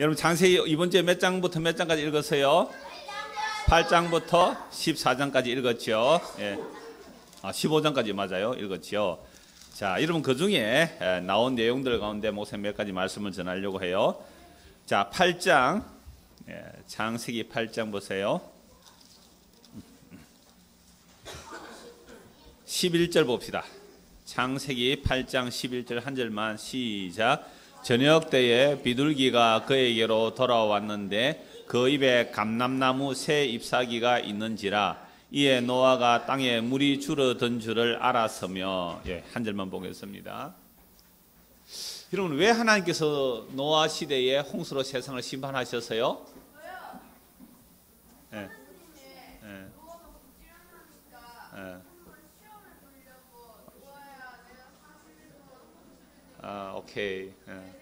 여러분 창세기 이번 주에 몇 장부터 몇 장까지 읽었어요? 8장부터 14장까지 읽었죠. 예. 아, 15장까지 맞아요. 읽었죠. 자, 여러분 그 중에 에, 나온 내용들 가운데 목사님 몇 가지 말씀을 전하려고 해요. 자, 8장 예, 창세기 8장 보세요. 11절 봅시다. 창세기 8장 11절 한 절만 시작. 저녁 때에 비둘기가 그에게로 돌아왔는데 그 입에 감람나무 새 잎사귀가 있는지라 이에 노아가 땅에 물이 줄어든 줄을 알았으며 예, 한 절만 보겠습니다. 여러분 왜 하나님께서 노아 시대에 홍수로 세상을 심판하셨어요? 예. 예. 예. 아, 오케이. 예. 예.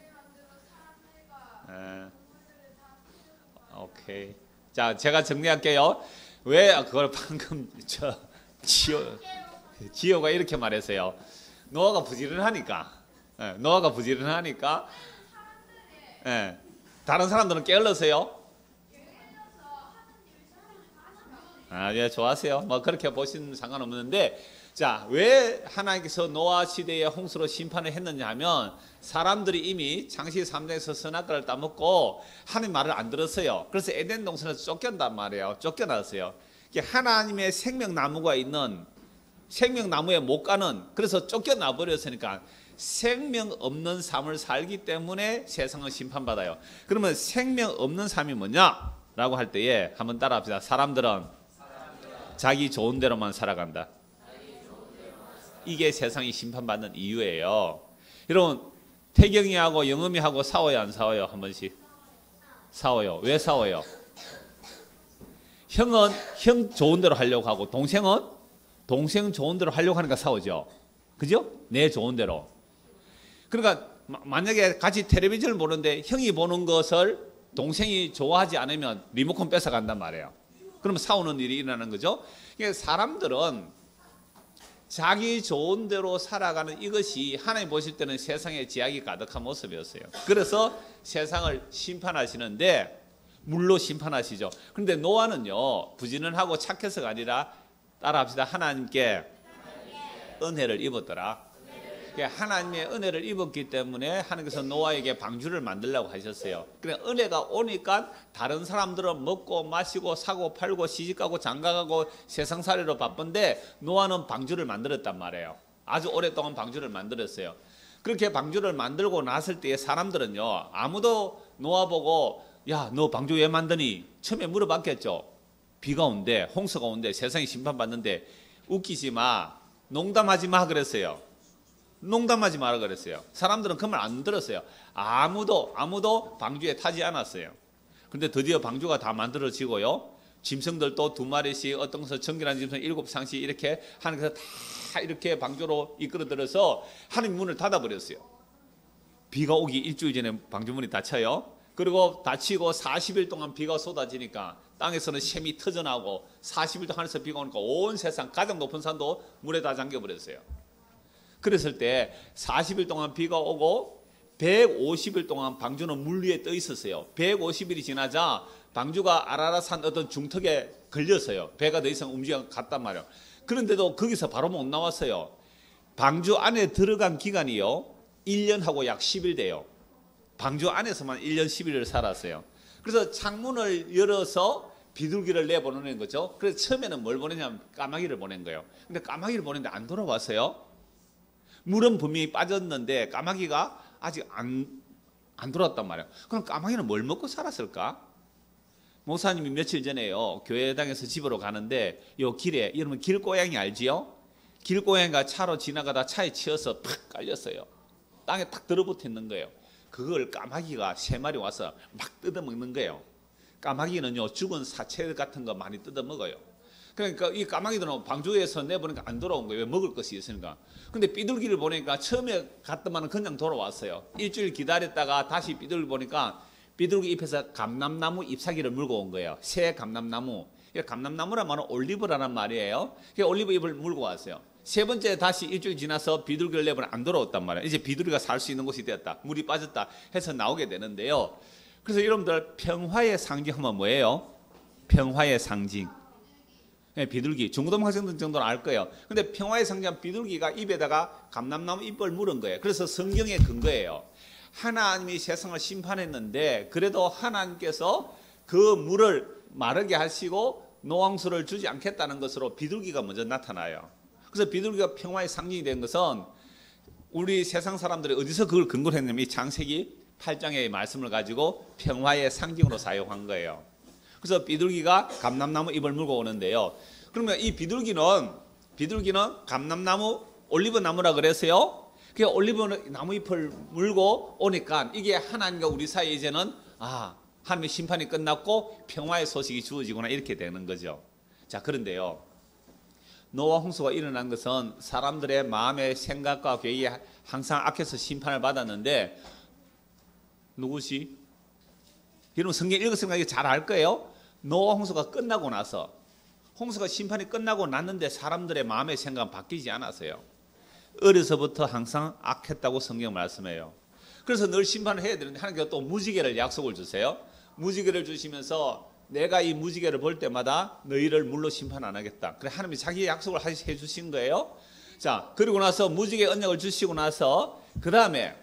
오케이. 자, 제가 정리할게요. 왜 그걸 방금 저 지효 지효가 이렇게 말했어요. 노아가 부지런하니까. 예, 노아가 부지런하니까. 예. 다른 사람들은 게을러서요. 아, 예, 좋아하세요. 뭐 그렇게 보시는 상관없는데 자, 왜 하나님께서 노아 시대에 홍수로 심판을 했느냐 하면 사람들이 이미 창시 3장에서 선악과를 따먹고 하나님 말을 안 들었어요. 그래서 에덴 동산에서 쫓겨난단 말이에요. 쫓겨났어요. 하나님의 생명나무가 있는 생명나무에 못 가는 그래서 쫓겨나 버렸으니까 생명 없는 삶을 살기 때문에 세상을 심판받아요. 그러면 생명 없는 삶이 뭐냐? 라고 할 때에 한번 따라합시다. 사람들은 자기 좋은 대로만 살아간다. 이게 세상이 심판받는 이유예요. 여러분 태경이하고 영음이하고 싸워요 안 싸워요 한 번씩 싸워요. 왜 싸워요? 형은 형 좋은 대로 하려고 하고 동생은 동생 좋은 대로 하려고 하니까 싸우죠. 그죠? 내 좋은 대로. 그러니까 만약에 같이 텔레비전을 보는데 형이 보는 것을 동생이 좋아하지 않으면 리모컨 뺏어 간단 말이에요. 그러면 싸우는 일이 일어나는 거죠. 그러니까 사람들은 자기 좋은 대로 살아가는 이것이 하나님 보실 때는 세상에 제약이 가득한 모습이었어요. 그래서 세상을 심판하시는데 물로 심판하시죠. 그런데 노아는요 부지런하고 착해서가 아니라 따라합시다. 하나님께 은혜를 입었더라. 하나님의 은혜를 입었기 때문에 하나님께서 노아에게 방주를 만들라고 하셨어요. 그래 은혜가 오니까 다른 사람들은 먹고 마시고 사고 팔고 시집가고 장가가고 세상살이로 바쁜데 노아는 방주를 만들었단 말이에요. 아주 오랫동안 방주를 만들었어요. 그렇게 방주를 만들고 났을 때 사람들은요 아무도 노아 보고 야 너 방주 왜 만드니 처음에 물어봤겠죠. 비가 온대 홍수가 온대 세상이 심판받는데 웃기지 마 농담하지 마 그랬어요. 농담하지 마라 그랬어요. 사람들은 그 말 안 들었어요. 아무도 아무도 방주에 타지 않았어요. 근데 드디어 방주가 다 만들어지고요. 짐승들도 두 마리씩 어떤 것은 정결한 짐승 일곱 상씩 이렇게 하나님께서 다 이렇게 방주로 이끌어들어서 하나님 문을 닫아버렸어요. 비가 오기 일주일 전에 방주 문이 닫혀요. 그리고 닫히고 40일 동안 비가 쏟아지니까 땅에서는 샘이 터져나오고 40일 동안 하늘에서 비가 오니까 온 세상 가장 높은 산도 물에 다 잠겨버렸어요. 그랬을 때 40일 동안 비가 오고 150일 동안 방주는 물 위에 떠 있었어요. 150일이 지나자 방주가 아라라산 어떤 중턱에 걸렸어요. 배가 더 이상 움직여 갔단 말이에요. 그런데도 거기서 바로 못 나왔어요. 방주 안에 들어간 기간이요. 1년하고 약 10일 돼요. 방주 안에서만 1년 10일을 살았어요. 그래서 창문을 열어서 비둘기를 내보내는 거죠. 그래서 처음에는 뭘 보내냐면 까마귀를 보낸 거예요. 근데 까마귀를 보냈는데 안 돌아왔어요. 물은 분명히 빠졌는데 까마귀가 아직 안, 안 돌아왔단 말이에요. 그럼 까마귀는 뭘 먹고 살았을까? 목사님이 며칠 전에요. 교회당에서 집으로 가는데 요 길에 여러분 길고양이 알지요? 길고양이가 차로 지나가다 차에 치여서 팍 깔렸어요. 땅에 탁 들어붙어 있는 거예요. 그걸 까마귀가 세 마리 와서 막 뜯어 먹는 거예요. 까마귀는요 죽은 사체 같은 거 많이 뜯어 먹어요. 그러니까 이 까마귀들은 방주에서 내보니까 안 돌아온 거예요. 왜 먹을 것이 있으니까. 근데 삐둘기를 보니까 처음에 갔더만 그냥 돌아왔어요. 일주일 기다렸다가 다시 삐둘기 보니까 삐둘기 잎에서 감남나무 잎사귀를 물고 온 거예요. 새 감남나무. 감남나무란 말은 올리브라는 말이에요. 올리브 잎을 물고 왔어요. 세 번째 다시 일주일 지나서 비둘기를 내보니 안 돌아왔단 말이에요. 이제 비둘기가 살 수 있는 곳이 되었다. 물이 빠졌다 해서 나오게 되는데요. 그래서 여러분들 평화의 상징하면 뭐예요? 평화의 상징. 네, 비둘기. 중고등 학생들 정도는 알 거예요. 근데 평화의 상징 비둘기가 입에다가 감람나무 잎을 물은 거예요. 그래서 성경의 근거예요. 하나님이 세상을 심판했는데 그래도 하나님께서 그 물을 마르게 하시고 노왕수를 주지 않겠다는 것으로 비둘기가 먼저 나타나요. 그래서 비둘기가 평화의 상징이 된 것은 우리 세상 사람들이 어디서 그걸 근거로 했냐면 이 장세기 8장의 말씀을 가지고 평화의 상징으로 사용한 거예요. 그래서 비둘기가 감람나무 잎을 물고 오는데요. 그러면 이 비둘기는 비둘기는 감람나무 올리브 나무라 그랬어요. 그 올리브 나무 잎을 물고 오니까 이게 하나님과 우리 사이에 이제는 아 하나님의 심판이 끝났고 평화의 소식이 주어지구나 이렇게 되는 거죠. 자 그런데요. 노아 홍수가 일어난 것은 사람들의 마음의 생각과 계획이 항상 악해서 심판을 받았는데 누구시? 여러분 성경 읽었으면 잘 알 거예요. 노아 홍수가 끝나고 나서 홍수가 심판이 끝나고 났는데 사람들의 마음의 생각은 바뀌지 않았어요. 어려서부터 항상 악했다고 성경 말씀해요. 그래서 늘 심판을 해야 되는데 하나님께서 또 무지개를 약속을 주세요. 무지개를 주시면서 내가 이 무지개를 볼 때마다 너희를 물로 심판 안 하겠다. 그래 하나님이 자기 약속을 해 주신 거예요. 자, 그리고 나서 무지개 언약을 주시고 나서 그 다음에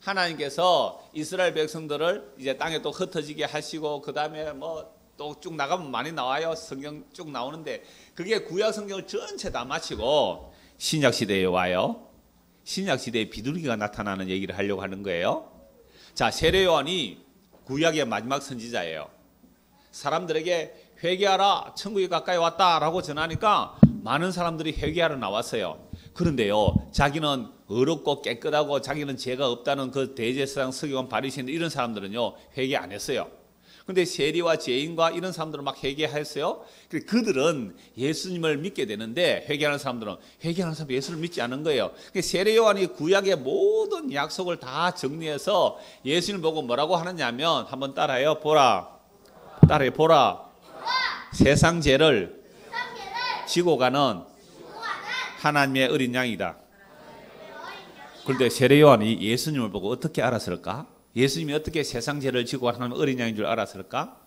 하나님께서 이스라엘 백성들을 이제 땅에 또 흩어지게 하시고 그 다음에 뭐 또 쭉 나가면 많이 나와요. 성경 쭉 나오는데 그게 구약 성경을 전체 다 마치고 신약 시대에 와요. 신약 시대에 비둘기가 나타나는 얘기를 하려고 하는 거예요. 자, 세례 요한이 구약의 마지막 선지자예요. 사람들에게 회개하라, 천국이 가까이 왔다라고 전하니까 많은 사람들이 회개하러 나왔어요. 그런데요, 자기는 어렵고 깨끗하고 자기는 죄가 없다는 그 대제사장 서기관 바리새인 이런 사람들은요 회개 안 했어요. 근데 세리와 죄인과 이런 사람들은 막 회개했어요. 그들은 예수님을 믿게 되는데 회개하는 사람들은 회개하는 사람 예수를 믿지 않은 거예요. 세례 요한이 구약의 모든 약속을 다 정리해서 예수님을 보고 뭐라고 하느냐면 한번 따라해요. 보라. 따라해 보라. 세상 죄를 지고 가는 하나님의 어린 양이다. 그런데 세례 요한이 예수님을 보고 어떻게 알았을까? 예수님이 어떻게 세상 죄를 지고 하나님 어린 양인 줄 알았을까?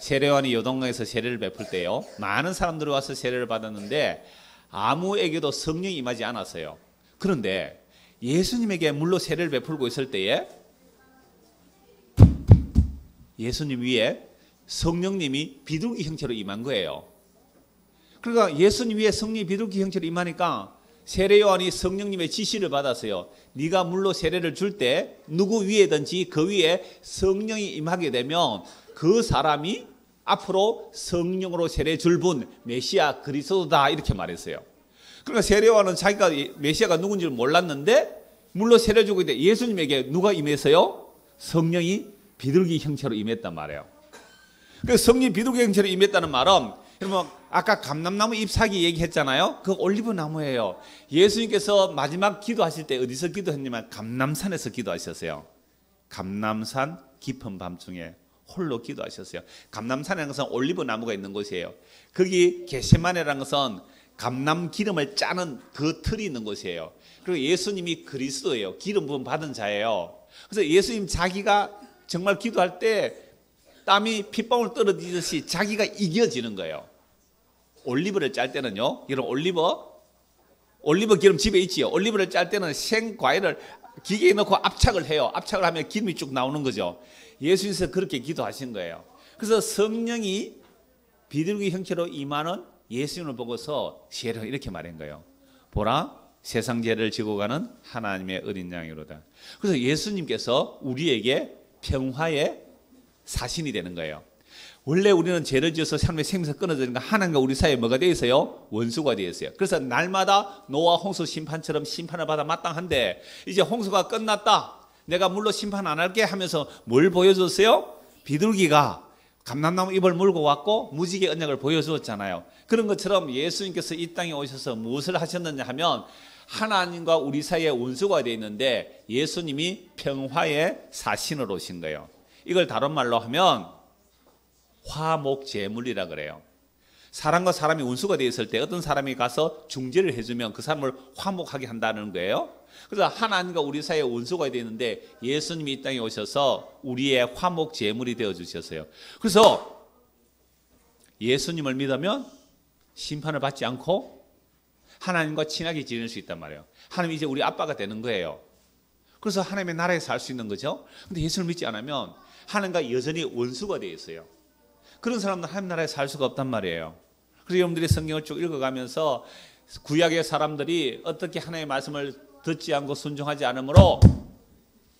세례요한이 요동강에서 세례를 베풀 때요. 많은 사람들이 와서 세례를 받았는데 아무에게도 성령이 임하지 않았어요. 그런데 예수님에게 물로 세례를 베풀고 있을 때에 예수님 위에 성령님이 비둘기 형체로 임한 거예요. 그러니까 예수님 위에 성령이 비둘기 형체로 임하니까 세례 요한이 성령님의 지시를 받았어요. 네가 물로 세례를 줄 때 누구 위에든지 그 위에 성령이 임하게 되면 그 사람이 앞으로 성령으로 세례 줄 분 메시아 그리스도다 이렇게 말했어요. 그러니까 세례 요한은 자기가 메시아가 누군지를 몰랐는데 물로 세례 주고 있는데 예수님에게 누가 임했어요? 성령이 비둘기 형체로 임했단 말이에요. 그 성령 비둘기 형체로 임했다는 말은 여러분 아까 감람나무 잎사귀 얘기했잖아요. 그 올리브 나무예요. 예수님께서 마지막 기도하실 때 어디서 기도했냐면 감남산에서 기도하셨어요. 감남산 깊은 밤중에 홀로 기도하셨어요. 감남산이라는 것은 올리브 나무가 있는 곳이에요. 거기 게세마네라는 것은 감남 기름을 짜는 그 틀이 있는 곳이에요. 그리고 예수님이 그리스도예요. 기름 부음 받은 자예요. 그래서 예수님 자기가 정말 기도할 때 땀이 핏방울 떨어지듯이 자기가 이겨지는 거예요. 올리브를 짤 때는요. 이런 올리브 올리브 기름 집에 있지요. 올리브를 짤 때는 생 과일을 기계에 넣고 압착을 해요. 압착을 하면 기름이 쭉 나오는 거죠. 예수님께서 그렇게 기도하신 거예요. 그래서 성령이 비둘기 형체로 임하는 예수님을 보고서 시에를 이렇게 말한 거예요. 보라 세상 죄를 지고 가는 하나님의 어린 양이로다. 그래서 예수님께서 우리에게 평화의 사신이 되는 거예요. 원래 우리는 죄를 지어서 삶의 생명에서 끊어지니까 하나님과 우리 사이에 뭐가 되어 있어요? 원수가 되어 있어요. 그래서 날마다 노아 홍수 심판처럼 심판을 받아 마땅한데 이제 홍수가 끝났다. 내가 물로 심판 안 할게 하면서 뭘 보여줬어요? 비둘기가 감람나무 잎을 물고 왔고 무지개 언약을 보여주었잖아요. 그런 것처럼 예수님께서 이 땅에 오셔서 무엇을 하셨느냐 하면 하나님과 우리 사이에 원수가 되어 있는데 예수님이 평화의 사신으로 오신 거예요. 이걸 다른 말로 하면 화목제물이라 그래요. 사람과 사람이 원수가 되어 있을 때 어떤 사람이 가서 중재를 해주면 그 사람을 화목하게 한다는 거예요. 그래서 하나님과 우리 사이에 원수가 되어 있는데 예수님이 이 땅에 오셔서 우리의 화목 제물이 되어 주셨어요. 그래서 예수님을 믿으면 심판을 받지 않고 하나님과 친하게 지낼 수 있단 말이에요. 하나님 이제 우리 아빠가 되는 거예요. 그래서 하나님의 나라에 살 수 있는 거죠. 근데 예수를 믿지 않으면 하나님과 여전히 원수가 되어 있어요. 그런 사람들 하나님 나라에 살 수가 없단 말이에요. 그래서 여러분들이 성경을 쭉 읽어가면서 구약의 사람들이 어떻게 하나님의 말씀을 듣지 않고 순종하지 않으므로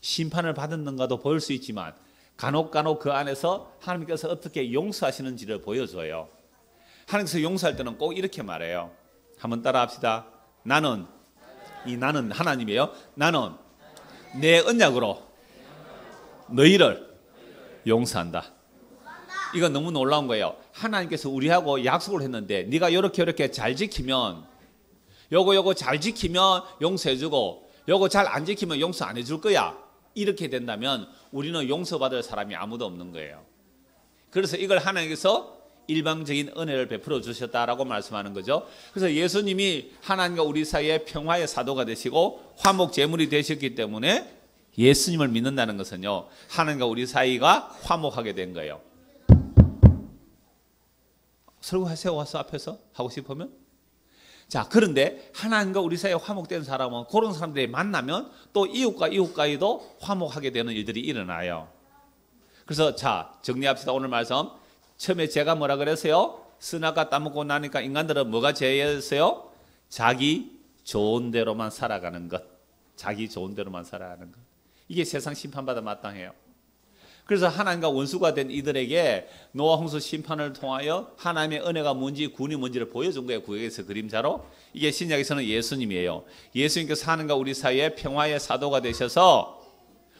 심판을 받았는가도 보일 수 있지만 간혹 간혹 그 안에서 하나님께서 어떻게 용서하시는지를 보여줘요. 하나님께서 용서할 때는 꼭 이렇게 말해요. 한번 따라합시다. 나는 이 나는 하나님이에요. 나는 내 언약으로 너희를 용서한다. 이거 너무 놀라운 거예요. 하나님께서 우리하고 약속을 했는데 네가 이렇게 이렇게 잘 지키면 요거 요거 잘 지키면 용서해주고 요거 잘 안 지키면 용서 안 해줄 거야. 이렇게 된다면 우리는 용서받을 사람이 아무도 없는 거예요. 그래서 이걸 하나님께서 일방적인 은혜를 베풀어 주셨다라고 말씀하는 거죠. 그래서 예수님이 하나님과 우리 사이에 평화의 사도가 되시고 화목 제물이 되셨기 때문에 예수님을 믿는다는 것은요. 하나님과 우리 사이가 화목하게 된 거예요. 설교하세요 와서 앞에서 하고 싶으면 자 그런데 하나님과 우리 사이에 화목된 사람은 그런 사람들이 만나면 또 이웃과 이웃과도 화목하게 되는 일들이 일어나요. 그래서 자 정리합시다 오늘 말씀 처음에 제가 뭐라 그랬어요? 쓰나가 따먹고 나니까 인간들은 뭐가 죄였어요? 자기 좋은 대로만 살아가는 것, 자기 좋은 대로만 살아가는 것. 이게 세상 심판받아 마땅해요. 그래서 하나님과 원수가 된 이들에게 노아 홍수 심판을 통하여 하나님의 은혜가 뭔지 군이 뭔지를 보여준 거예요. 구약에서 그림자로. 이게 신약에서는 예수님이에요. 예수님께서 하나님과 우리 사이에 평화의 사도가 되셔서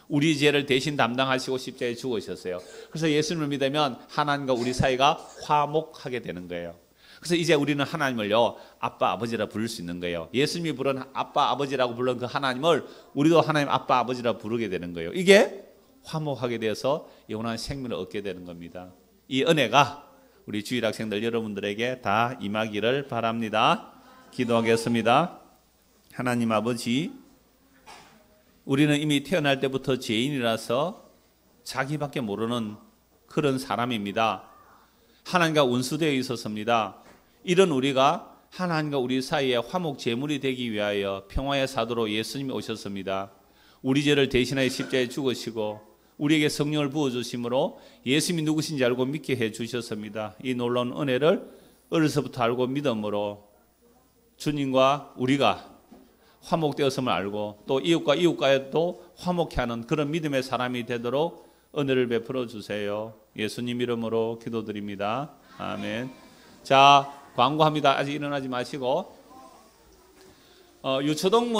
우리 죄를 대신 담당하시고 십자가에 죽으셨어요. 그래서 예수님을 믿으면 하나님과 우리 사이가 화목하게 되는 거예요. 그래서 이제 우리는 하나님을요 아빠 아버지라 부를 수 있는 거예요. 예수님이 부른 아빠 아버지라고 불른 그 하나님을 우리도 하나님 아빠 아버지라 부르게 되는 거예요. 이게 화목하게 되어서 영원한 생명을 얻게 되는 겁니다. 이 은혜가 우리 주일 학생들 여러분들에게 다 임하기를 바랍니다. 기도하겠습니다. 하나님 아버지, 우리는 이미 태어날 때부터 죄인이라서 자기밖에 모르는 그런 사람입니다. 하나님과 원수되어 있었습니다. 이런 우리가 하나님과 우리 사이에 화목 제물이 되기 위하여 평화의 사도로 예수님이 오셨습니다. 우리 죄를 대신하여 십자에 죽으시고 우리에게 성령을 부어 주심으로 예수님이 누구신지 알고 믿게 해 주셨습니다. 이 놀라운 은혜를 어려서부터 알고 믿음으로 주님과 우리가 화목되었음을 알고 또 이웃과 이웃과도 화목케 하는 그런 믿음의 사람이 되도록 은혜를 베풀어 주세요. 예수님 이름으로 기도드립니다. 아멘. 자, 광고합니다. 아직 일어나지 마시고 어, 유초동